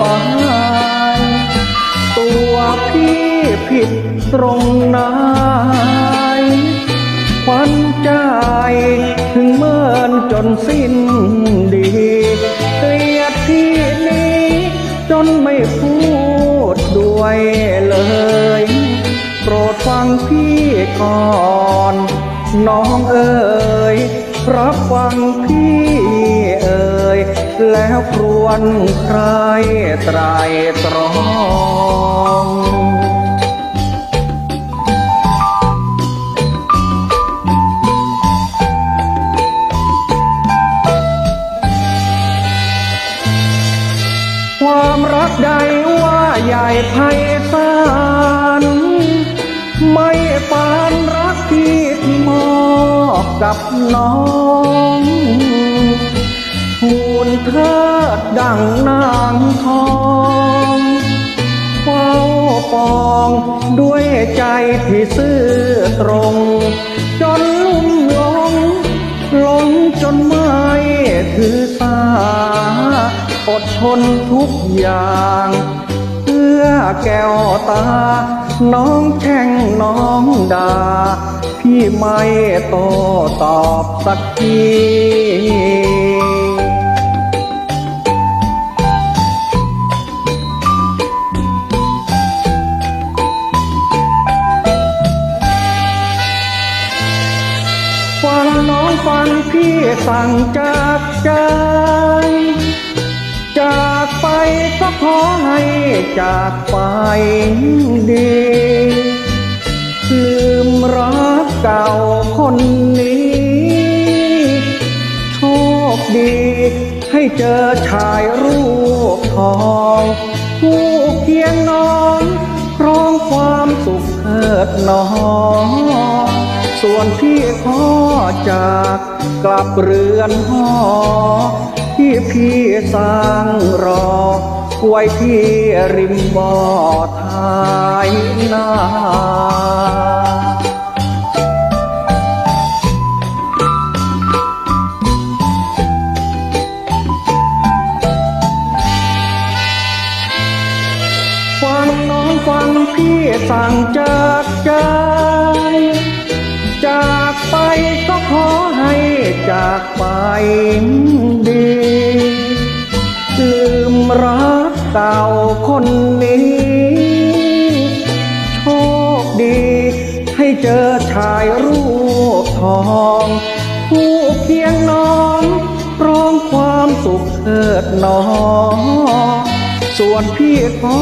อายตัวพี่ผิดตรงไหนควันใจถึงเมินจนสิ้นดีเกลียดที่นี้จนไม่พูดด้วยเลย โปรดฟังพี่ก่อน น้องเอ๋ยรับฟังพี่ แล้วครวนใครไตรตรองความรักใดว่าใหญ่ไพศาลไม่ปานรักที่มอบกับน้อง ดดังนางทองเฝ้าปองด้วยใจที่ซื่อตรง จนลุ่มหลงหลงจนไม่ถือสาอดทนทุกอย่างเพื่อแก้วตา น้องแช่งน้องด่า พี่ไม่โตตอบสักที น้องฟังพี่สั่งจากใจ จากไปก็ขอให้จากไปดีลืมรักเก่าคนนี้ โชคดีให้เจอชายรูปทองผู้เคียงน้องครองความสุขเถิดน้อง ส่วนพี่ขอจากกลับเรือนหอ ที่พี่สร้างรอไว้ที่ริมบ่อท้ายนาฟังน้องฟังพี่สั่งจากใจ ไปดี ลืมรักเก่าคนนี้ โชคดี ให้เจอชายรูปทองผู้เคียงน้องร้องความสุขเถิดนอ ส่วนพี่ขอ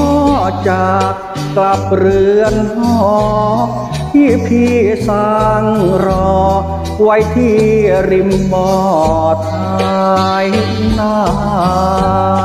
จากกลับเรือนหอ ที่พี่สร้างรอ ไว้ที่ริมบ่อท้ายนา